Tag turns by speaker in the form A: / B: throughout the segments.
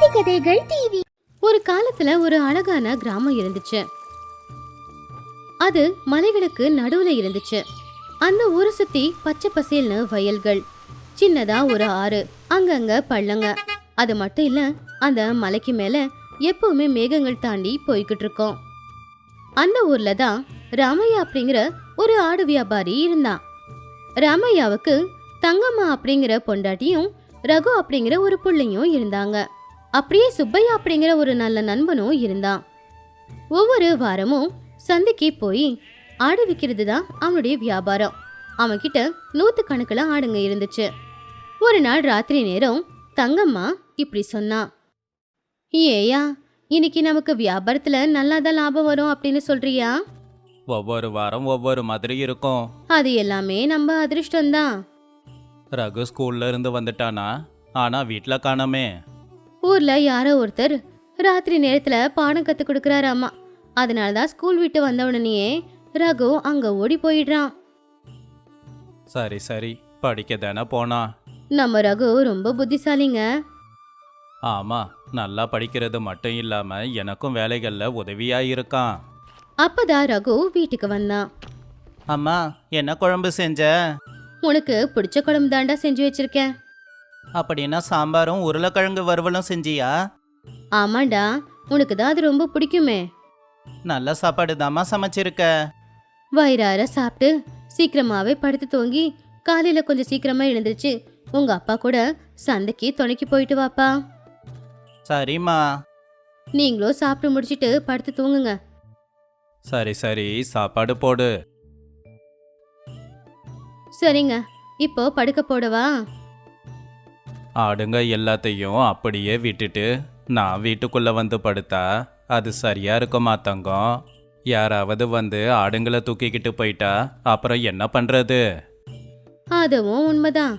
A: கதைகள் டிவி
B: ஒரு காலத்துல ஒரு அழகான கிராமம் இருந்துச்சு. அது மலைகளுக்கு நடுவுல இருந்துச்சு. அந்த ஊரை சுத்தி பச்சை பசேல்னு வயல்கள். சின்னதா ஒரு ஆறு அங்கங்க பள்ளங்க. அது மட்டும் இல்ல அந்த மலைக்கு மேல எப்பவுமே மேகங்கள் தாண்டி போய்கிட்டு இருக்கோம். அந்த ஊர்ல தான் ராமையா அப்படிங்கிற ஒரு ஆடு வியாபாரி இருந்தான் ராமையாவுக்கு தங்கம்மா அப்படிங்கிற பொண்டாட்டியும் ரகு அப்படிங்கிற ஒரு பிள்ளையும் இருந்தாங்க. அப்படியே சுப்பையா அப்படிங்கிற ஒரு நல்ல நண்பனும் இருந்தான். ஒவ்வொரு வாரமும் சந்தைக்கு போய் ஆடு விற்கிறது தான் அவனுடைய வியாபாரம். அவன்கிட்ட நூத்து கணக்குல ஆடுங்க இருந்துச்சு. ஒரு நாள் ராத்திரி நேரம் தங்கம்மா இப்படி சொன்னான் ஏயா இன்னைக்கு நமக்கு வியாபாரத்துல நல்லாதான் லாபம் வரும் அப்படின்னு சொல்றியா?
C: ஒவ்வொரு வாரம் ஒவ்வொரு மாதிரி இருக்கும்.
B: அது எல்லாமே நம்ம அதிர்ஷ்டம்தான்.
C: ரகு ஸ்கூல்ல இருந்து வந்துட்டானா? ஆனா வீட்ல காணோமே.
B: ஊர்ல யாரோ ஒருத்தர் ராத்திரி நேரத்துல பாடம் கத்து கொடுக்கறாராமா. அதனால தான் ஸ்கூல் விட்டு வந்த உடனேயே ரகு அங்க ஓடி போயிடுறான்.
C: சரி சரி. படிக்க தானே போனா?
B: நம்ம ரகு ரொம்ப புத்திசாலிங்க.
C: ஆமா நல்லா படிக்கிறது மட்டும் இல்லாம எனக்கும் வேலைகள்ல உதவியா இருக்கான்.
B: அப்பதான் ரகு வீட்டுக்கு வந்தான்.
C: அம்மா என்ன குழம்பு செஞ்ச?
B: உனக்கு பிடிச்ச குழம்பு தாண்டா செஞ்சு வச்சிருக்கேன்.
C: அப்படின்னா சாம்பாரும் உருளைக்கிழங்கு வறுவலும் செஞ்சியா?
B: ஆமாண்டா உனக்கு தான் அது ரொம்ப பிடிக்குமே.
C: நல்ல சாப்பாடு தாம்மா சமைச்சிருக்க.
B: வயிறார சாப்பிட்டு சீக்கிரமாவே படுத்து தூங்கி காலையில கொஞ்சம் சீக்கிரமா எழுந்திருச்சு உங்க அப்பா கூட சந்தைக்கு துணைக்கு போயிட்டு வாப்பா.
C: சரிம்மா.
B: நீங்களும் சாப்பிட்டு முடிச்சிட்டு படுத்து தூங்குங்க.
C: சரி சரி சாப்பாடு போடு.
B: சரிங்க இப்போ படுக்க போடவா?
C: ஆடுங்க எல்லாத்தையும் அப்படியே விட்டுட்டு நான் வீட்டுக்குள்ள வந்து படுத்தா அது சரியா இருக்குமா தங்கம்? யாராவது வந்து ஆடுங்களை தூக்கிக்கிட்டு போயிட்டா அப்புறம் என்ன பண்றது?
B: அதுவும் உண்மைதான்.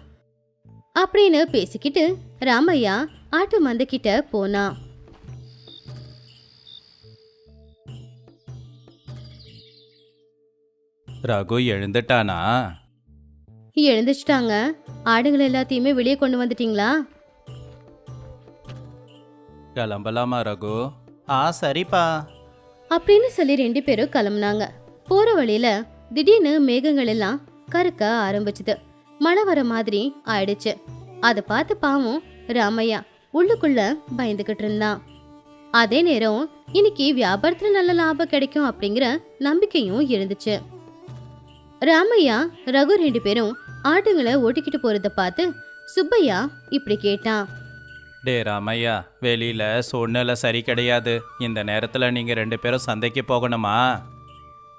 B: அப்படின்னு பேசிக்கிட்டு ராமையா ஆட்டு மந்தைக்கிட்ட போனான்
C: ரகு எழுந்துட்டானா?
B: எழுந்திரிச்சிட்டாங்க. ஆடுகள் எல்லாத்தையுமே வெளியே கொண்டு வந்துட்டீங்களா?
C: கிளம்பலாமா ரகு? ஆ சரிப்பா.
B: அப்படின்னு சொல்லி ரெண்டு பேரும் கிளம்புனாங்க. போற வழியில திடீர்னு மேகங்கள் எல்லாம் கருக்க ஆரம்பிச்சுது. மழை வர மாதிரி ஆயிடுச்சு. அதை பார்த்து பாவம் ராமையா உள்ளுக்குள்ள பயந்துகிட்டு இருந்தான். அதே நேரம் இன்னைக்கு வியாபாரத்துல நல்ல லாபம் கிடைக்கும் அப்படிங்கிற நம்பிக்கையும் இருந்துச்சு. ராமையா ரகு ரெண்டு பேரும் ஆட்டுங்களை ஓட்டிக்கிட்டு போறத பார்த்து சுப்பையா இப்படி கேட்டான்
C: டே ராமையா வெளியில சூழ்நிலை சரி கிடையாது. இந்த நேரத்துல நீங்க ரெண்டு பேரும் சந்தைக்கு போகணுமா?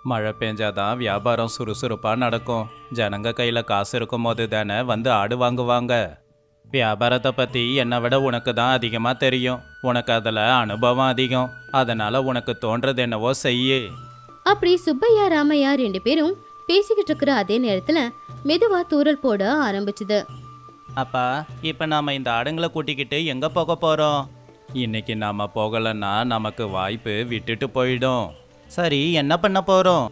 C: மழை பெஞ்சாதான் வியாபாரம் சுறுசுறுப்பா நடக்கும். ஜனங்க கையில காசு இருக்கும் போது தானே வந்து ஆடு வாங்குவாங்க. வியாபாரத்தை பத்தி என்னை விட உனக்கு தான் அதிகமா தெரியும். உனக்கு அதுல அனுபவம் அதிகம். அதனால உனக்கு தோன்றது என்னவோ செய்யு.
B: அப்படி சுப்பையா ராமையா ரெண்டு பேரும் பேசிக்கிட்டு இருக்கிற அதே நேரத்துல மெதுவா தூறல் போட ஆரம்பிச்சுது.
C: அப்பா இப்போ நாம இந்த ஆடுங்களை கூட்டிக்கிட்டு எங்க போக போறோம்? இன்னைக்கு நாம போகலன்னா நமக்கு வாய்ப்பு விட்டுட்டு போயிடும். சரி என்ன பண்ண போறோம்?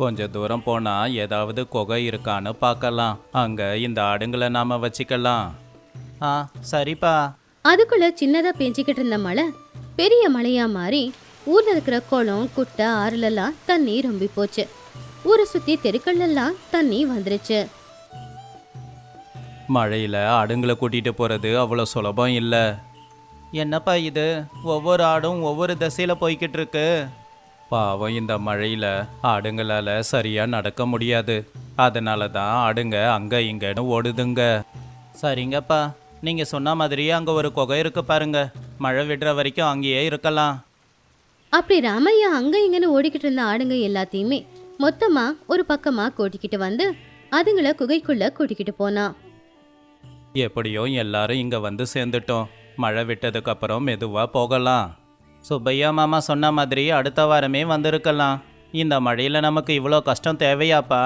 C: கொஞ்ச தூரம் போனா ஏதாவது குகை இருக்கான்னு பார்க்கலாம். அங்க இந்த ஆடுங்களை நாம வச்சுக்கலாம். ஆ சரிப்பா.
B: அதுக்குள்ள சின்னதா பெஞ்சிக்கிட்டு இருந்த மழை பெரிய மழையா மாறி ஊர்ல இருக்கிற குளம் குட்டை ஆறுலெல்லாம் தண்ணி ரொம்பி போச்சு. ஊரை சுத்தி தெருக்கள்லாம் தண்ணி வந்துருச்சு.
C: மழையில ஆடுங்களை கூட்டிட்டு போறது அவ்வளோ சுலபம் இல்லை. என்னப்பா இது? ஒவ்வொரு ஆடும் ஒவ்வொரு திசையில போய்கிட்டு இருக்கு. பாவம் இந்த மழையில ஆடுங்களால சரியா நடக்க முடியாது. அதனால தான் ஆடுங்க அங்க இங்கன்னு ஓடுதுங்க. சரிங்கப்பா. நீங்க சொன்ன மாதிரியே அங்க ஒரு குகை இருக்கு பாருங்க. மழை விடுற வரைக்கும் அங்கேயே இருக்கலாம்.
B: அப்படி ராமையா அங்க இங்கன்னு ஓடிக்கிட்டு இருந்த ஆடுங்க எல்லாத்தையுமே மொத்தமாக ஒரு பக்கமாக கூட்டிக்கிட்டு வந்து அதுங்கள குகைக்குள்ளே கூட்டிக்கிட்டு போனான்
C: எப்படியோ எல்லாரும் இங்கே வந்து சேர்ந்துட்டோம். மழை விட்டதுக்கப்புறம் மெதுவாக போகலாம். சுப்பையா மாமா சொன்ன மாதிரி அடுத்த வாரமே வந்திருக்கலாம். இந்த மழையில் நமக்கு இவ்வளோ கஷ்டம் தேவையாப்பா?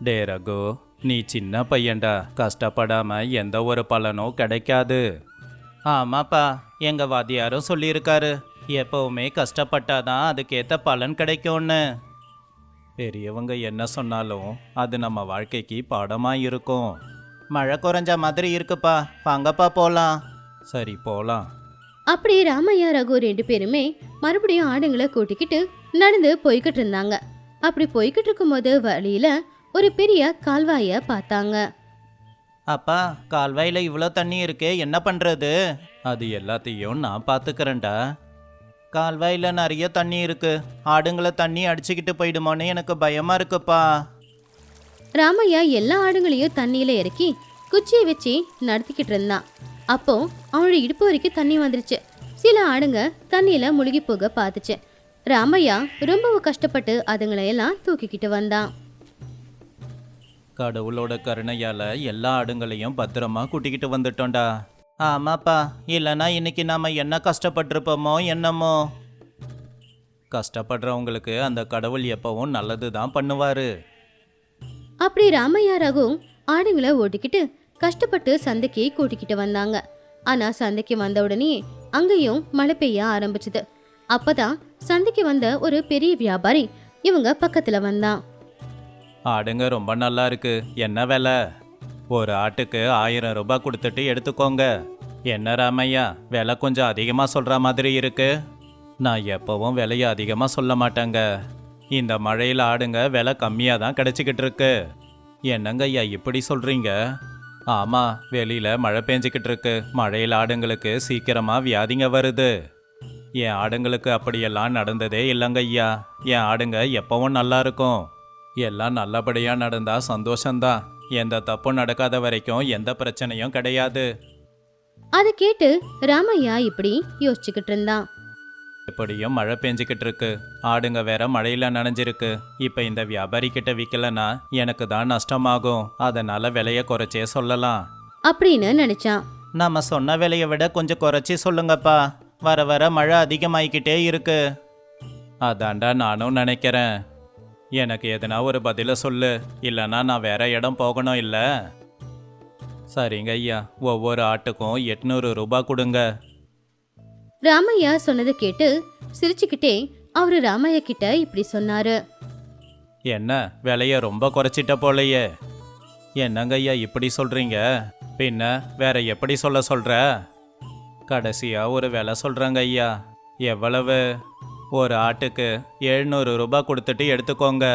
C: டே ரகு நீ சின்ன பையன்டா. கஷ்டப்படாமல் எந்த ஒரு பலனும் கிடைக்காது. ஆமாப்பா எங்கள் வாத்தியாரும் சொல்லியிருக்காரு. எப்பவுமே கஷ்டப்பட்டாதான் அதுக்கேற்ற பலன் கிடைக்கும்னு. பெரியவங்க என்ன சொன்னாலும் அது நம்ம வாழ்க்கைக்கு பாடமா இருக்கும் மழை குறைஞ்ச மாதிரி இருக்குப்பா. வாங்கப்பா போலாம். சரி போலாம்.
B: அப்படி ராமையா ரகு ரெண்டு பேருமே மறுபடியும் ஆடுங்களை கூட்டிக்கிட்டு நடந்து போய்கிட்டு இருந்தாங்க. அப்படி போய்கிட்டு இருக்கும்போது வழியில ஒரு பெரிய கால்வாய பார்த்தாங்க.
C: அப்பா கால்வாயில் இவ்வளோ தண்ணி இருக்கே என்ன பண்ணுறது அது எல்லாத்தையும் நான் பார்த்துக்கிறேன்டா. கால்வாயில் நிறைய தண்ணி இருக்கு. ஆடுங்களை தண்ணி அடிச்சுக்கிட்டு போயிடுமோன்னு எனக்கு பயமா இருக்குப்பா.
B: ராமையா எல்லா ஆடுங்களையும் தண்ணியில இறக்கி குச்சியை வச்சு நடத்திக்கிட்டு இருந்தான் அப்போ அவனோட இடுப்பு வரைக்கும் தண்ணி வந்துருச்சு. சில ஆடுங்க தண்ணியில முழுகி போக பார்த்துச்சு. ராமையா ரொம்பவும் கஷ்டப்பட்டு அதுங்களை எல்லாம் தூக்கிக்கிட்டு வந்தான்
C: கடவுளோட கருணையால எல்லா ஆடுங்களையும் பத்திரமா கூட்டிக்கிட்டு வந்துட்டோம்டா. ஆமாப்பா இல்லைன்னா இன்னைக்கு நாம என்ன கஷ்டப்பட்டிருப்போமோ என்னமோ. கஷ்டப்படுறவங்களுக்கு அந்த கடவுள் எப்பவும் நல்லது தான் பண்ணுவாரு.
B: அப்படி ராமையா ரகு ஆடுங்களை ஓட்டிக்கிட்டு கஷ்டப்பட்டு சந்தைக்கு கூட்டிக்கிட்டு வந்தாங்க. ஆனா சந்தைக்கு வந்த உடனே அங்கேயும் மழை பெய்ய ஆரம்பிச்சது. அப்பதான் சந்தைக்கு வந்த ஒரு பெரிய வியாபாரி இவங்க பக்கத்துல வந்தான்.
C: ஆடுங்க ரொம்ப நல்லா இருக்கு. என்ன விலை? ஒரு ஆட்டுக்கு ஆயிரம் ரூபாய் கொடுத்துட்டு எடுத்துக்கோங்க. என்ன ராமையா விலை கொஞ்சம் அதிகமாக சொல்கிற மாதிரி இருக்கு. நான் எப்போவும் விலையை அதிகமாக சொல்ல மாட்டேங்க. இந்த மழையில் ஆடுங்க விலை கம்மியாக தான் கிடச்சிக்கிட்டு இருக்கு. என்னங்க ஐயா இப்படி சொல்கிறீங்க ஆமாம் வெளியில் மழை பெஞ்சிக்கிட்டு இருக்கு. மழையில் ஆடுங்களுக்கு சீக்கிரமாக வியாதிங்க வருது. என் ஆடுங்களுக்கு அப்படியெல்லாம் நடந்ததே இல்லைங்க ஐயா. என் ஆடுங்க எப்பவும் நல்லா இருக்கும். எல்லாம் நல்லபடியாக நடந்தால் சந்தோஷந்தான் எந்த தப்பும் நடக்காத வரைக்கும் எந்த பிரச்சனையும் கிடையாது.
B: அதை கேட்டு ராமையா இப்படி யோசிச்சுக்கிட்டு இருந்தான்
C: எப்படியும் மழை பெஞ்சிக்கிட்டு இருக்கு. ஆடுங்க வேற மழையில நனைஞ்சிருக்கு. இப்போ இந்த வியாபாரி கிட்ட விற்கலன்னா எனக்கு தான் நஷ்டமாகும். அதனால விலையை குறைச்சே சொல்லலாம்.
B: அப்படின்னு நினைச்சான்
C: நம்ம சொன்ன விலையை விட கொஞ்சம் குறைச்சி சொல்லுங்கப்பா. வர வர மழை அதிகமாயிக்கிட்டே இருக்கு. அதாண்டா நானும் நினைக்கிறேன். எனக்கு எதுனா ஒரு பதிலை சொல்லு. இல்லைன்னா நான் வேற இடம் போகணும் இல்லை? சரிங்க ஐயா. ஒவ்வொரு ஆட்டுக்கும் எட்நூறு ரூபாய் கொடுங்க.
B: ராமையா சொன்னதை கேட்டு சிரிச்சுக்கிட்டே அவரு ராமையா கிட்ட இப்படி சொன்னாரு.
C: என்ன? விலைய ரொம்ப குறைச்சிட்ட போலையே. என்னங்க ஐயா இப்படி சொல்றீங்க? பின்ன வேற எப்படி சொல்ல சொல்ற? கடைசியா ஒரு விலை சொல்றேங்க ஐயா. எவ்வளவு? ஒரு ஆட்டுக்கு எழுநூறு ரூபாய் கொடுத்துட்டு எடுத்துக்கோங்க.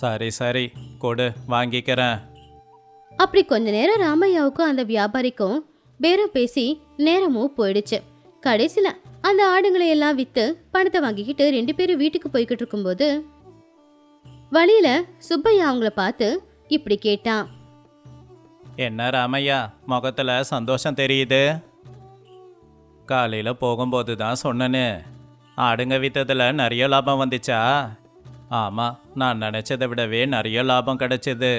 C: சரி சரி கொடு வாங்கிக்கிறேன்.
B: அப்படி கொஞ்ச நேரம் ராமையாவுக்கும் அந்த வியாபாரிக்கும் பேரம் பேசி நேரமும் போயிடுச்சு. கடைசியில அந்த ஆடுங்களை எல்லாம் வித்து பணத்தை வாங்கிக்கிட்டு ரெண்டு பேரும் வீட்டுக்கு போய்கிட்டு இருக்கும்போது வழியில சுப்பையா அவங்கள பார்த்து இப்படி கேட்டான்.
C: என்ன ராமையா முகத்துல சந்தோஷம் தெரியுது? காலையில் போகும்போது தான் சொன்னேன்னு ஆடுங்க விற்றதில் நிறைய லாபம் வந்துச்சா? ஆமாம் நான் நினச்சதை விடவே நிறைய லாபம் கிடச்சிது.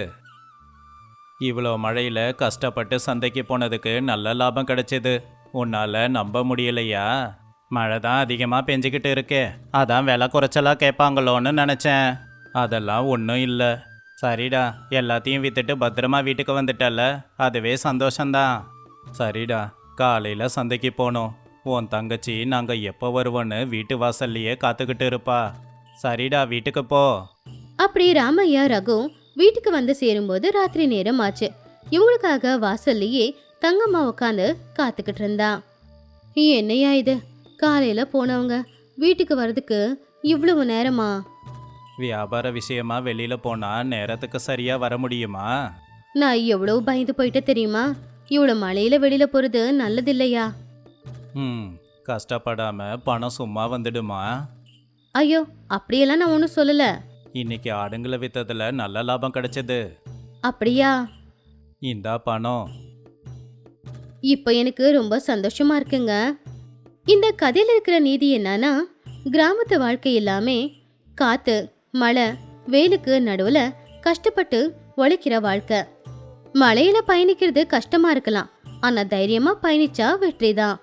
C: இவ்வளோ மழையில் கஷ்டப்பட்டு சந்தைக்கு போனதுக்கு நல்ல லாபம் கிடச்சிது. உன்னால் நம்ப முடியலையா? மழை தான் அதிகமாக பெஞ்சிக்கிட்டு இருக்கே. அதான் விலை குறைச்சலாக கேட்பாங்களோன்னு நினச்சேன். அதெல்லாம் ஒன்றும் இல்லை. சரிடா எல்லாத்தையும் விற்றுட்டு பத்திரமா வீட்டுக்கு வந்துட்டல அதுவே சந்தோஷந்தான் சரிடா காலையில் சந்தைக்கு போனோம். உன் தங்கச்சி நாங்கள் எப்போ வருவோன்னு வீட்டு வாசல்லையே காத்துக்கிட்டு இருப்பா. சரிடா வீட்டுக்கு போ.
B: அப்படி ராமையா ரகு வீட்டுக்கு வந்து சேரும்போது ராத்திரி நேரம் ஆச்சு இவங்களுக்காக வாசல்லையே தங்கம்மா உட்காந்து காத்துக்கிட்டு இருந்தா. என்னையா இது? காலையில போனவங்க வீட்டுக்கு வர்றதுக்கு இவ்வளவு நேரமா?
C: வியாபார விஷயமா வெளியில் போனால் நேரத்துக்கு சரியாக வர முடியுமா?
B: நான் எவ்வளவு பயந்து போயிட்ட தெரியுமா? இவ்வளவு மழையில வெளியில போறது நல்லதில்லையா?
C: ம் கஷ்டப்படாமல் பணம் சும்மா வந்துடுமா?
B: ஐயோ அப்படியெல்லாம் நான் ஒன்றும் சொல்லல.
C: இன்னைக்கு ஆடுங்களை வித்ததில் நல்ல லாபம் கிடைச்சது.
B: அப்படியா?
C: இந்தா பணம்.
B: இப்போ எனக்கு ரொம்ப சந்தோஷமா இருக்குங்க. இந்த கதையில இருக்கிற நீதி என்னன்னா கிராமத்து வாழ்க்கை எல்லாமே காத்து மழை வெயிலுக்கு நடுவுல கஷ்டப்பட்டு உழைக்கிற வாழ்க்கை. மழையில பயணிக்கிறது கஷ்டமா இருக்கலாம். ஆனா தைரியமா பயணிச்சா வெற்றி தான்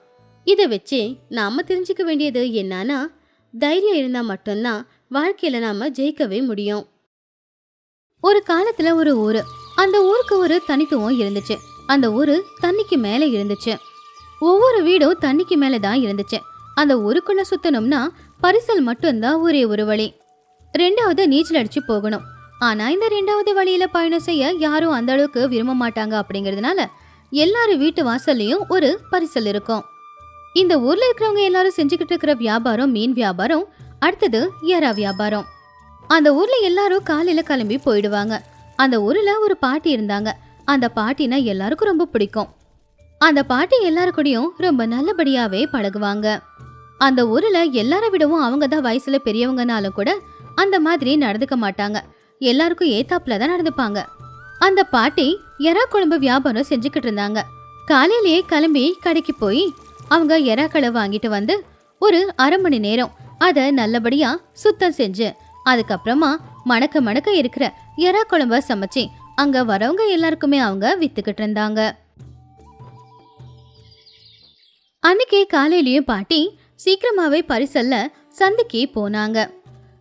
B: இதை வச்சு நாம் தெரிஞ்சுக்க வேண்டியது என்னன்னா தைரியம் இருந்தால் மட்டும்தான் வாழ்க்கையில் நாம் ஜெயிக்கவே முடியும். ஒரு காலத்தில் ஒரு ஊர் அந்த ஊருக்கு ஒரு தனித்துவம் இருந்துச்சு. அந்த ஊர் தண்ணிக்கு மேலே இருந்துச்சு. ஒவ்வொரு வீடும் தண்ணிக்கு மேலே தான் இருந்துச்சு. அந்த ஊருக்குள்ளே சுத்தணும்னா பரிசல் மட்டும்தான் ஒரே ஒரு வழி. ரெண்டாவது நீச்சல் அடித்து போகணும். ஆனால் இந்த ரெண்டாவது வழியில் பயணம் செய்ய யாரும் அந்த அளவுக்கு விரும்ப மாட்டாங்க அப்படிங்கிறதுனால எல்லாரும் வீட்டு வாசல்லையும் ஒரு பரிசல் இருக்கும்.
D: இந்த ஊர்ல இருக்கிறவங்க எல்லாரும் செஞ்சுக்கிட்டு இருக்கிற வியாபாரம் மீன் வியாபாரம் அடுத்தது எறா வியாபாரம். அந்த ஊர்ல எல்லாரும் காலையில கிளம்பி போயிடுவாங்க. அந்த ஊர்ல ஒரு பாட்டி இருந்தாங்க. அந்த பாட்டினா எல்லாருக்கும் ரொம்ப பிடிக்கும். அந்த பாட்டி எல்லாரு ரொம்ப நல்லபடியாவே பழகுவாங்க. அந்த ஊர்ல எல்லாரை விடவும் அவங்க தான் வயசுல பெரியவங்கனாலும் கூட அந்த மாதிரி நடந்துக்க மாட்டாங்க. எல்லாருக்கும் ஏத்தாப்புல தான் நடந்துப்பாங்க. அந்த பாட்டி எறா குழம்பு வியாபாரம் செஞ்சுக்கிட்டு இருந்தாங்க. காலையிலேயே கிளம்பி கடைக்கு போய் அவங்க எறாக்களை வாங்கிட்டு வந்து ஒரு அரை மணி நேரம் அதை நல்லபடியா சுத்தம் செஞ்சு அதுக்கப்புறமா மணக்க மணக்க இருக்கிற எறா குழம்ப சமைச்சு அங்க வரவங்க எல்லாருக்குமே அவங்க வித்துக்கிட்டு இருந்தாங்க. அன்னைக்கே காலையிலயும் பாட்டி சீக்கிரமாவே பரிசல்ல சந்தைக்கு போனாங்க.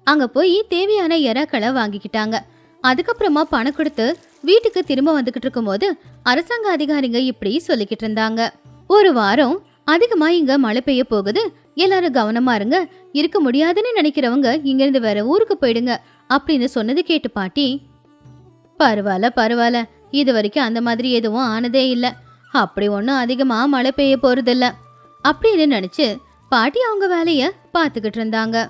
D: அங்க போய் தேவையான எறாக்களை வாங்கிக்கிட்டாங்க. அதுக்கப்புறமா பணம் கொடுத்து வீட்டுக்கு திரும்ப வந்துகிட்டு இருக்கும்போது அரசாங்க அதிகாரிங்க இப்படி சொல்லிக்கிட்டு இருந்தாங்க. ஒரு வாரம் அதிகமா இங்க மழை பெய்ய போகுது. எல்லாரும் கவனமா இருங்க. இருக்க முடியாதுன்னு நினைக்கிறவங்க இங்க இருந்து வேற ஊருக்கு போயிடுங்க அப்படின்னு சொன்னது கேட்டு பாட்டி. பரவாயில்ல பரவாயில்ல. இது வரைக்கும் அந்த மாதிரி எதுவும் ஆனதே இல்ல. அப்படி ஒன்றும் அதிகமா மழை பெய்ய போறதில்ல அப்படின்னு நினைச்சு பாட்டி அவங்க வேலைய பார்த்துக்கிட்டு இருந்தாங்க.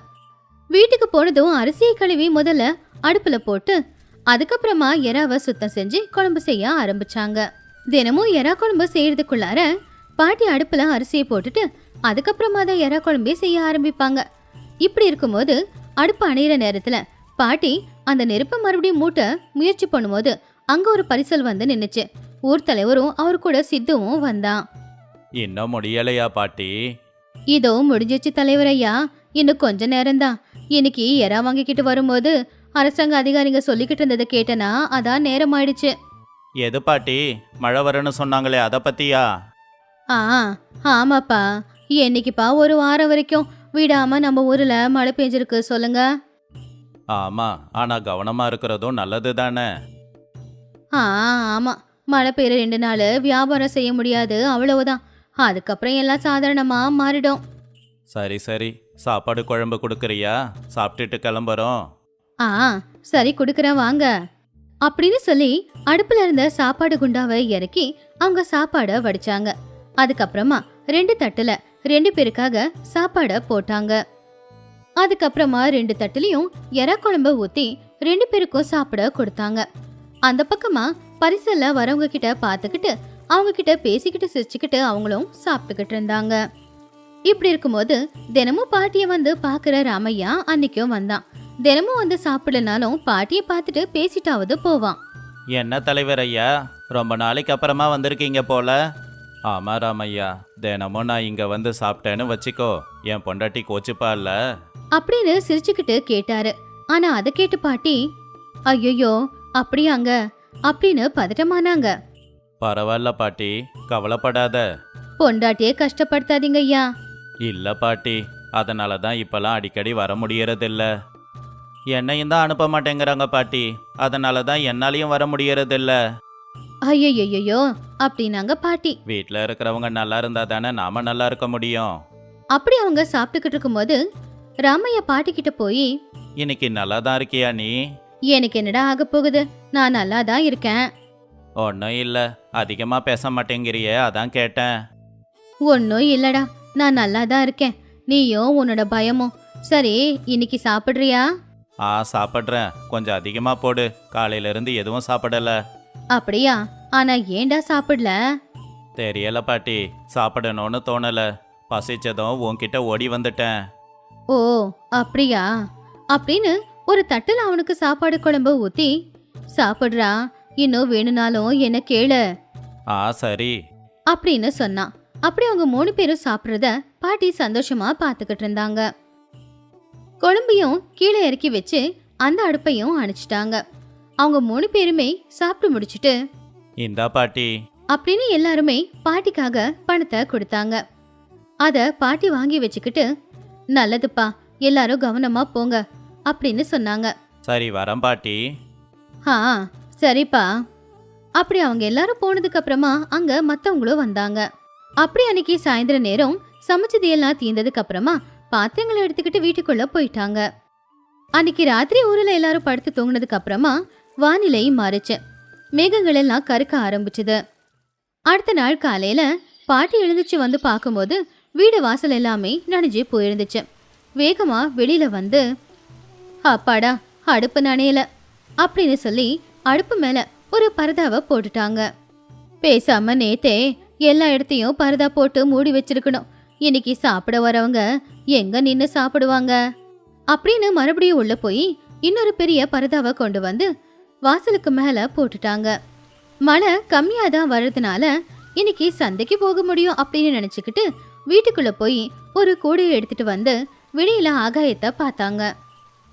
D: வீட்டுக்கு போனதும் அரிசியை கழுவி முதல்ல அடுப்புல போட்டு அதுக்கப்புறமா எறாவை சுத்தம் செஞ்சு குழம்பு செய்ய ஆரம்பிச்சாங்க. தினமும் எறா குழம்பு செய்யறதுக்குள்ளார பாட்டி அடுப்புல அரிசியை போட்டுட்டு அதுக்கப்புறமா தான் எறா குழம்பே செய்ய ஆரம்பிப்பாங்க. இப்படி இருக்கும்போது அடுப்பு அணையிற நேரத்துல பாட்டி அந்த நெருப்பை மறுபடியும் மூட்ட முயற்சி பண்ணும்போது அங்க ஒரு பரிசல் வந்து நின்னுச்சு. ஊர் தலைவரும் அவர் கூட சித்துவும் வந்தான்.
C: இன்னும் முடியலையா பாட்டி?
D: இதோ முடிஞ்சிச்சு தலைவர் ஐயா. இன்னும் கொஞ்ச நேரம்தான். இன்னைக்கு எறா வாங்கிக்கிட்டு வரும்போது அரசாங்க அதிகாரிங்க சொல்லிக்கிட்டு இருந்ததை கேட்டனா அதான் நேரம் ஆயிடுச்சு.
C: எது பாட்டி? மழை வரும்னு சொன்னாங்களே அதை பத்தியா?
D: ஆ ஆமாப்பா. என்னைக்குப்பா ஒரு வாரம் வரைக்கும் விடாம நம்ம ஊர்ல மழை பெஞ்சிருக்கு சொல்லுங்க.
C: ஆமா ஆனா கவனமா இருக்கிறதும் நல்லது தானே?
D: ஆ ஆமா. மழை பெய்யுற ரெண்டு நாள் வியாபாரம் செய்ய முடியாது அவ்வளவுதான். அதுக்கப்புறம் எல்லாம் சாதாரணமா மாறிடும்.
C: சரி சரி. சாப்பாடு குழம்பு கொடுக்குறியா? சாப்பிட்டுட்டு கிளம்புறோம்.
D: ஆ சரி கொடுக்குறேன் வாங்க. அப்படின்னு சொல்லி அடுப்புல இருந்த சாப்பாடு குண்டாவை இறக்கி அவங்க சாப்பாடை வடிச்சாங்க. அதுக்கப்புறமா ரெண்டு தட்டுல ரெண்டு பேருக்காக சாப்பாடை போட்டாங்க. அதுக்கப்புறமா ரெண்டு தட்டுலயும் எறா குழம்ப ஊத்தி ரெண்டு பேருக்கும் சாப்பிட கொடுத்தாங்க. அந்த பக்கமா பரிசல்ல வரவங்க கிட்ட பார்த்துக்கிட்டு அவங்க கிட்ட பேசிக்கிட்டு சிரிச்சுக்கிட்டு அவங்களும் சாப்பிட்டுக்கிட்டு இருந்தாங்க. இப்படி இருக்கும்போது தினமும் பாட்டியை வந்து பாக்குற ராமையா அன்னைக்கும் வந்தான். தினமும் வந்து சாப்பிடலனாலும் பாட்டியை பார்த்துட்டு பேசிட்டாவது போவான்.
C: என்ன தலைவர் ஐயா? ரொம்ப நாளைக்கு அப்புறமா வந்திருக்கீங்க போல. ஆமா ராமையா தினமும் நான் இங்க வந்து சாப்பிட்டேன்னு வச்சுக்கோ. என் பொண்டாட்டி கோச்சுப்பா இல்ல.
D: அப்படின்னு சிரிச்சுக்கிட்டு கேட்டாரு. ஆனா அதை கேட்டு பாட்டி ஐயோ அப்படியாங்க அப்படின்னு பதட்டமானாங்க.
C: பரவாயில்ல பாட்டி கவலைப்படாத.
D: பொண்டாட்டியே கஷ்டப்படுத்தாதீங்க ஐயா.
C: இல்ல பாட்டி அதனால தான் இப்பெல்லாம் அடிக்கடி வர முடியறதில்ல. என்னையும் தான் அனுப்ப மாட்டேங்கிறாங்க பாட்டி அதனால தான் என்னாலையும் வர முடியறதில்ல.
D: ஐயோ அப்படின்னாங்க பாட்டி.
C: வீட்டில் இருக்கிறவங்க நல்லா இருந்தா தானே நாம நல்லா இருக்க முடியும்.
D: அப்படி அவங்க சாப்பிட்டுக்கிட்டு இருக்கும்போது ராமையா பாட்டி கிட்ட போய்
C: இன்னைக்கு நல்லா தான் இருக்கியா நீ?
D: எனக்கு என்னடா ஆக போகுது? நான் நல்லா தான் இருக்கேன்.
C: ஒன்றும் இல்லை. அதிகமாக பேச மாட்டேங்கிறியே அதான் கேட்டேன்.
D: ஒன்றும் இல்லடா நான் நல்லா தான் இருக்கேன். நீயும் உன்னோட பயமும். சரி இன்னைக்கு சாப்பிடுறியா?
C: ஆ சாப்பிட்றேன். கொஞ்சம் அதிகமாக போடு. காலையிலேருந்து எதுவும் சாப்பிடல.
D: அப்படியா? ஆனா ஏன்டா சாப்பிடல?
C: தெரியல பாட்டி. சாப்பிடணும்னு தோணல. பசிச்சதும் உன்கிட்ட ஓடி வந்துட்டேன்.
D: ஓ அப்படியா? அப்படின்னு ஒரு தட்டுல அவனுக்கு சாப்பாடு குழம்பு ஊத்தி சாப்பிடுறா இன்னும் வேணும்னாலும் என்ன கேளு.
C: ஆ சரி.
D: அப்படின்னு சொன்னான் அப்படி அவங்க மூணு பேரும் சாப்பிடுறத பாட்டி சந்தோஷமா பார்த்துக்கிட்டு இருந்தாங்க. குழம்பையும் கீழே இறக்கி வச்சு அந்த அடுப்பையும் அணைச்சிட்டாங்க. அவங்க மூணு பேருமே சாப்பிட்டு முடிச்சிட்டு
C: இந்தா பாட்டி.
D: அப்படின்னு எல்லாருமே பாட்டிக்காக பணத்தை கொடுத்தாங்க. அத பாட்டி வாங்கி வச்சுக்கிட்டு நல்லதுப்பா எல்லாரும் கவனமா போங்க அப்படின்னு சொன்னாங்க.
C: சரி வரேன் பாட்டி.
D: ஆ சரிப்பா. அப்படி அவங்க எல்லாரும் போனதுக்கு அப்புறமா அங்க மத்தவங்களும் வந்தாங்க. அப்படி அன்னைக்கு சாயந்தர நேரம் சமைச்சது எல்லாம் தீர்ந்ததுக்கு அப்புறமா பாத்திரங்களை எடுத்துக்கிட்டு வீட்டுக்குள்ள போயிட்டாங்க. அன்னைக்கு ராத்திரி ஊர்ல எல்லாரும் படுத்து தூங்குனதுக்கு அப்புறமா வானிலை மாறிச்சு. மேகங்கள் எல்லாம் கருக்க ஆரம்பிச்சுது. அடுத்த நாள் காலையில பாட்டி எழுந்துச்சு வந்து பார்க்கும்போது வீடு வாசல் எல்லாமே நனைஞ்சு போயிருந்துச்சு. வேகமா வெளியில வந்து அப்பாடா அடுப்பு நனையல அப்படின்னு சொல்லி அடுப்பு மேல ஒரு பரதாவை போட்டுட்டாங்க. பேசாம நேத்தே எல்லா இடத்தையும் பரதா போட்டு மூடி வச்சிருக்கணும். இன்னைக்கு சாப்பிட வரவங்க எங்க நின்று சாப்பிடுவாங்க? அப்படின்னு மறுபடியும் உள்ள போய் இன்னொரு பெரிய பரதாவை கொண்டு வந்து வாசலுக்கு மேலே போட்டுட்டாங்க. மழை கம்மியாக தான் வர்றதுனால இன்னைக்கு சந்தைக்கு போக முடியும் அப்படின்னு நினச்சிக்கிட்டு வீட்டுக்குள்ளே போய் ஒரு கூடையை எடுத்துட்டு வந்து வெளியில் ஆகாயத்தை பார்த்தாங்க.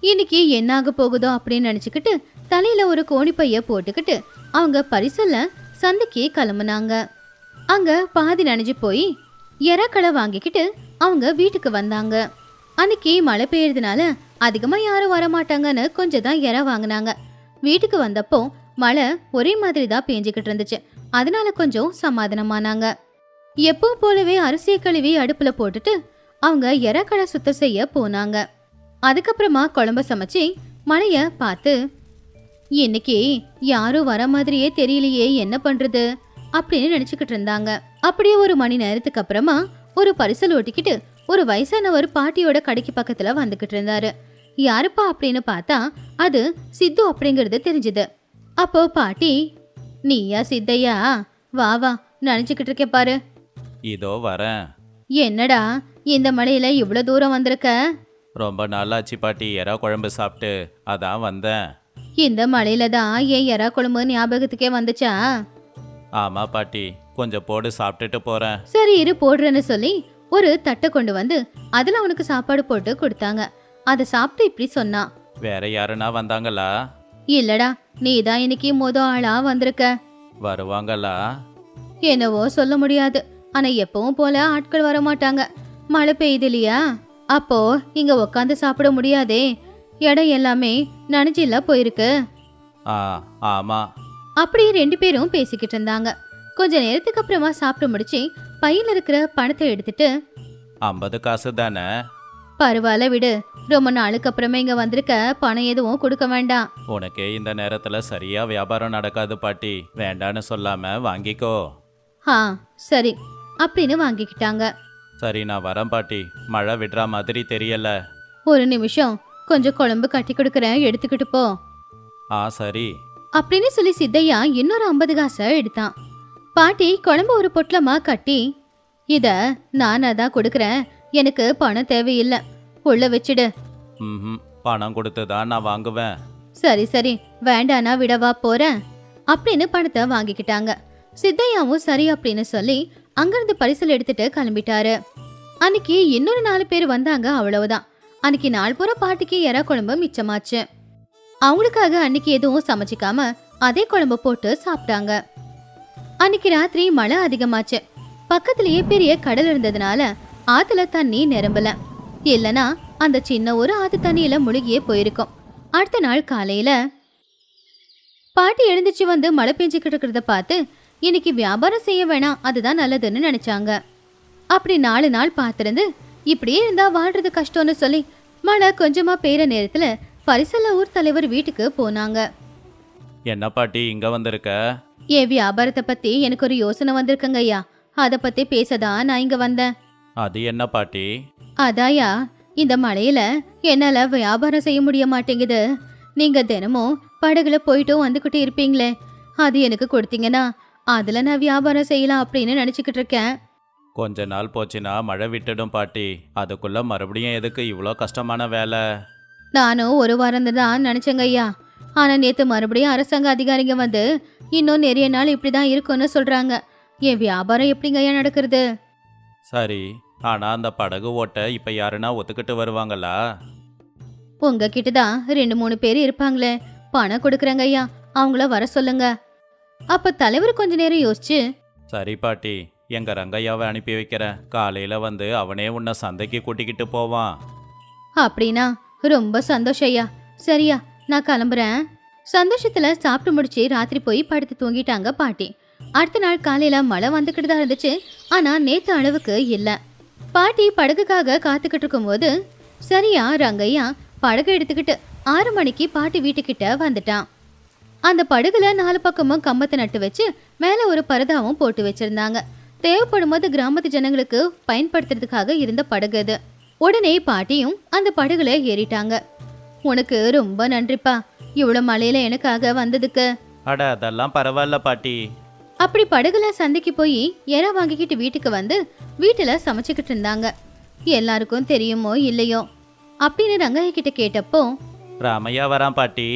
D: இன்னைக்கு என்ன ஆக போகுதோ அப்படின்னு நினச்சிக்கிட்டு தலையில் ஒரு கோணிப்பைய போட்டுக்கிட்டு அவங்க பரிசல்ல சந்தைக்கு கிளம்புனாங்க. அங்கே பாதி நனைஞ்சு போய் எறக்களை வாங்கிக்கிட்டு அவங்க வீட்டுக்கு வந்தாங்க. அன்னைக்கு மழை பெய்யறதுனால அதிகமாக யாரும் வர மாட்டாங்கன்னு கொஞ்சம் தான் எற வாங்கினாங்க. வீட்டுக்கு வந்தப்போ மழை ஒரே மாதிரி தான் பேஞ்சுக்கிட்டு இருந்துச்சு. அதனால கொஞ்சம் சமாதானமானாங்க. எப்பவும் போலவே அரிசியை கழுவி அடுப்புல போட்டுட்டு அவங்க எறக்கடை சுத்தம் செய்ய போனாங்க. அதுக்கப்புறமா குழம்ப சமைச்சு மழைய பார்த்து இன்னைக்கு யாரும் வர மாதிரியே தெரியலையே என்ன பண்றது? அப்படின்னு நினைச்சுக்கிட்டு இருந்தாங்க. அப்படியே ஒரு மணி நேரத்துக்கு அப்புறமா ஒரு பரிசல் ஓட்டிக்கிட்டு ஒரு வயசானவர் பாட்டியோட கடைக்கு பக்கத்துல வந்துகிட்டு இருந்தாரு. யாருப்பா அப்படின்னு பார்த்தா அது சித்து அப்படிங்கிறது தெரிஞ்சது. அப்போ பாட்டி நீயா சித்தையா? வா வா நினைச்சுக்கிட்டு இருக்கே பாரு.
C: இதோ வரேன்.
D: என்னடா இந்த மழையில இவ்வளவு தூரம் வந்திருக்க?
C: ரொம்ப நாளாச்சு பாட்டி எறா குழம்பு சாப்பிட்டு அதான் வந்தேன்.
D: இந்த மழையில தான் என் எறா குழம்பு ஞாபகத்துக்கே வந்துச்சா?
C: ஆமா பாட்டி கொஞ்சம் போடு சாப்பிட்டுட்டு போறேன்.
D: சரி இரு போடுறேன்னு சொல்லி ஒரு தட்டை கொண்டு வந்து அதுல அவனுக்கு சாப்பாடு போட்டு கொடுத்தாங்க. அதை சாப்பிட்டு இப்படி சொன்னான்
C: வேற யாருன்னா வந்தாங்களா?
D: இல்லடா நீ தான் இன்னைக்கு மொத ஆளா வந்திருக்க.
C: வருவாங்களா?
D: என்னவோ சொல்ல முடியாது. ஆனா எப்பவும் போல ஆட்கள் வர மாட்டாங்க. மழை பெய்யுது இல்லையா அப்போ இங்க உக்காந்து சாப்பிட முடியாதே. இடம் எல்லாமே நனைஞ்சில போயிருக்கு.
C: ஆ ஆமா.
D: அப்படி ரெண்டு பேரும் பேசிக்கிட்டு இருந்தாங்க. கொஞ்ச நேரத்துக்கு அப்புறமா சாப்பிட்டு முடிச்சு பையில இருக்கிற பணத்தை எடுத்துட்டு
C: ஐம்பது காசு தானே?
D: பரவாயில்ல விடு. ரொம்ப நாளுக்கு அப்புறமே இங்க வந்திருக்க பணம் எதுவும் கொடுக்க வேண்டாம்.
C: உனக்கே இந்த நேரத்துல சரியா வியாபாரம் நடக்காது பாட்டி. வேண்டான்னு சொல்லாம வாங்கிக்கோ.
D: ஆ சரி. அப்படின்னு வாங்கிக்கிட்டாங்க.
C: சரி நான் வரேன் பாட்டி. மழை விடுற மாதிரி தெரியல.
D: ஒரு நிமிஷம். கொஞ்சம் குழம்பு கட்டி கொடுக்குறேன். எடுத்துக்கிட்டு போ.
C: ஆ சரி.
D: அப்படின்னு சொல்லி சித்தையா இன்னொரு ஐம்பது காசை எடுத்தான். பாட்டி குழம்பு ஒரு பொட்டலமா கட்டி இத நான் அதான் கொடுக்குறேன். எனக்கு பணம் தேவையில்லை. உள்ள வச்சிடு.
C: ம் பணம் கொடுத்து தான் நான் வாங்குவேன்.
D: சரி சரி. வேண்டானா விடவா போறேன். அப்படின்னு பணத்தை வாங்கிக்கிட்டாங்க. சித்தையாவும் சரி அப்படின்னு சொல்லி அங்கிருந்து பரிசல் எடுத்துட்டு கிளம்பிட்டாரு. அன்னைக்கு இன்னொரு நாலு பேர் வந்தாங்க அவ்வளவுதான். அன்னைக்கு நாள் பூரா பாட்டிக்கு எறா குழம்பு மிச்சமாச்சு. அவங்களுக்காக அன்னைக்கு எதுவும் சமைச்சிக்காம அதே குழம்பு போட்டு சாப்பிட்டாங்க. அன்னைக்கு ராத்திரி மழை அதிகமாச்சு. பக்கத்திலேயே பெரிய கடல் இருந்ததுனால ஆத்துல தண்ணி நிரம்பல. இல்லனா அந்த சின்ன ஒரு ஆத்து தண்ணியில முழுகியே போயிருக்கும். அடுத்த நாள் காலையில பாட்டி எழுந்துச்சு வந்து மழை பெஞ்சுக்கிட்டு இருக்கிறத பார்த்து இன்னைக்கு வியாபாரம் செய்ய வேணாம் அதுதான் நல்லதுன்னு நினைச்சாங்க. அப்படி நாலு நாள் பார்த்திருந்து இப்படியே இருந்தா வாழ்றது கஷ்டம்னு சொல்லி மழை கொஞ்சமா பெய்யுற நேரத்துல பரிசல்ல ஊர் தலைவர் வீட்டுக்கு போனாங்க.
C: என்ன பாட்டி இங்க வந்திருக்க?
D: என் வியாபாரத்தை பத்தி எனக்கு ஒரு யோசனை வந்திருக்குங்க ஐயா அதை பத்தி பேசதான் நான் இங்க வந்தேன்.
C: அது என்ன பாட்டி?
D: அதாயா இந்த மழையில என்னால வியாபாரம் செய்ய முடிய மாட்டேங்குது. நீங்க தினமும் படகுல போயிட்டும் வந்துகிட்டு இருப்பீங்களே. அது எனக்கு கொடுத்தீங்கன்னா அதுல நான் வியாபாரம் செய்யலாம் அப்படின்னு நினைச்சுக்கிட்டு இருக்கேன்.
C: கொஞ்ச நாள் போச்சுன்னா மழை விட்டுடும் பாட்டி. அதுக்குள்ள மறுபடியும் எதுக்கு இவ்வளோ கஷ்டமான வேலை?
D: நானும் ஒரு வாரம் தான் நினைச்சேங்க ஐயா. ஆனா நேத்து மறுபடியும் அரசாங்க அதிகாரிங்க வந்து இன்னும் நிறைய நாள் இப்படிதான் இருக்கும்னு சொல்றாங்க. என் வியாபாரம் எப்படிங்க ஐயா நடக்கிறது?
C: சரி ஆனா அந்த படகு ஓட்ட இப்ப யாருன்னா ஒத்துக்கிட்டு வருவாங்களா?
D: உங்ககிட்ட தான் ரெண்டு மூணு பேர் இருப்பாங்களே. பணம் கொடுக்குறேங்க ஐயா. அவங்கள வர சொல்லுங்க. அப்ப தலைவர் கொஞ்ச நேரம் யோசிச்சு
C: சரி பாட்டி எங்க ரங்கையாவை அனுப்பி வைக்கிறேன். காலையில வந்து அவனே உன்னை சந்தைக்கு கூட்டிக்கிட்டு போவான்.
D: அப்படின்னா ரொம்ப சந்தோஷம் ஐயா. சரியா நான் கிளம்புறேன். சந்தோஷத்துல சாப்பிட்டு முடிச்சு ராத்திரி போய் படுத்து தூங்கிட்டாங்க பாட்டி. அடுத்த நாள் காலையில மழை வந்துக்கிட்டு தான் இருந்துச்சு. ஆனா நேத்து அளவுக்கு இல்ல. பாட்டி படகுக்காக காத்துக்கிட்டு இருக்கும்போது சரியா ரங்கையா படகு எடுத்துக்கிட்டு ஆறு மணிக்கு பாட்டி வீட்டுக்கிட்ட வந்துட்டான். அந்த படகுல நாலு பக்கமும் கம்பத்தை நட்டு வச்சு மேலே ஒரு பரதாவும் போட்டு வச்சிருந்தாங்க. தேவைப்படும் போது கிராமத்து ஜனங்களுக்கு பயன்படுத்துறதுக்காக இருந்த படகு அது. உடனே பாட்டியும் அந்த படகுல ஏறிட்டாங்க. உனக்கு ரொம்ப நன்றிப்பா. இவ்வளோ மழையில எனக்காக வந்ததுக்கு.
C: அட அதெல்லாம் பரவாயில்ல பாட்டி.
D: அப்படி படகுல சந்தைக்கு போய் எற வாங்கிக்கிட்டு வீட்டுக்கு வந்து வீட்டுல சமைச்சுக்கிட்டு இருந்தாங்க. எல்லாருக்கும் தெரியுமோ இல்லையோ? அப்படின்னு ரங்கையா கிட்ட கேட்டப்போ
C: ராமையா வரான் பாட்டி.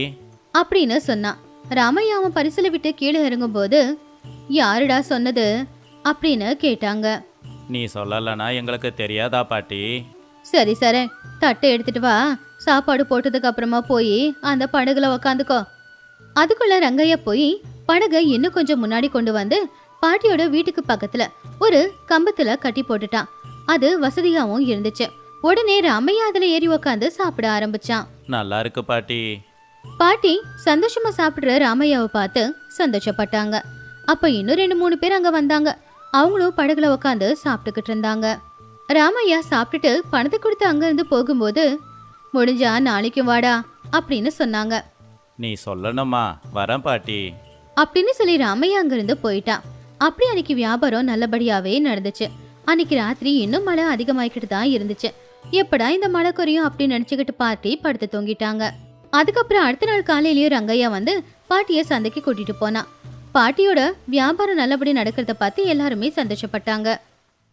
D: அப்படின்னு சொன்னான் ராமையா அவன் பரிசல விட்டு கீழே இறங்கும்போது யாருடா சொன்னது? அப்படின்னு கேட்டாங்க.
C: நீ சொல்லலைன்னா எங்களுக்கு தெரியாதா பாட்டி?
D: சரி சரி. தட்டை எடுத்துட்டு வா. சாப்பாடு போட்டதுக்கு அப்புறமா போய் அந்த படகுல உக்காந்துக்கோ. அதுக்குள்ள ரங்கையா போய் படகை இன்னும் கொஞ்சம் முன்னாடி கொண்டு வந்து பாட்டியோட வீட்டுக்கு பக்கத்துல ஒரு கம்பத்துல கட்டி போட்டுட்டான். அது வசதியாவும் இருந்துச்சு. உடனே ராமையா அதுல ஏறி உக்காந்து சாப்பிட ஆரம்பிச்சான்.
C: நல்லா இருக்கு பாட்டி.
D: பாட்டி சந்தோஷமா சாப்பிடுற ராமையாவை பார்த்து சந்தோஷப்பட்டாங்க. அப்ப இன்னும் ரெண்டு மூணு பேர் அங்க வந்தாங்க. அவங்களும் படகுல உட்காந்து சாப்பிட்டுக்கிட்டு இருந்தாங்க. ராமையா சாப்பிட்டுட்டு பணத்தை கொடுத்து அங்க இருந்து போகும்போது முடிஞ்சா நாளைக்கு வாடா அப்படின்னு சொன்னாங்க.
C: நீ சொல்லணுமா? வரேன் பாட்டி.
D: அப்படின்னு சொல்லி ராமையா அங்கிருந்து போயிட்டான் அப்படி அன்னைக்கு வியாபாரம் நல்லபடியாவே நடந்துச்சு. அன்னைக்கு ராத்திரி இன்னும் மழை அதிகமாயிக்கிட்டு தான் இருந்துச்சு. எப்படா இந்த மழை குறையும் அப்படின்னு நினைச்சுக்கிட்டு பாட்டி படுத்து தொங்கிட்டாங்க. அதுக்கப்புறம் அடுத்த நாள் காலையிலயும் ரங்கையா வந்து பாட்டிய சந்தைக்கு கூட்டிட்டு போனான் பாட்டியோட வியாபாரம் நல்லபடி நடக்கிறத பார்த்து எல்லாருமே சந்தோஷப்பட்டாங்க.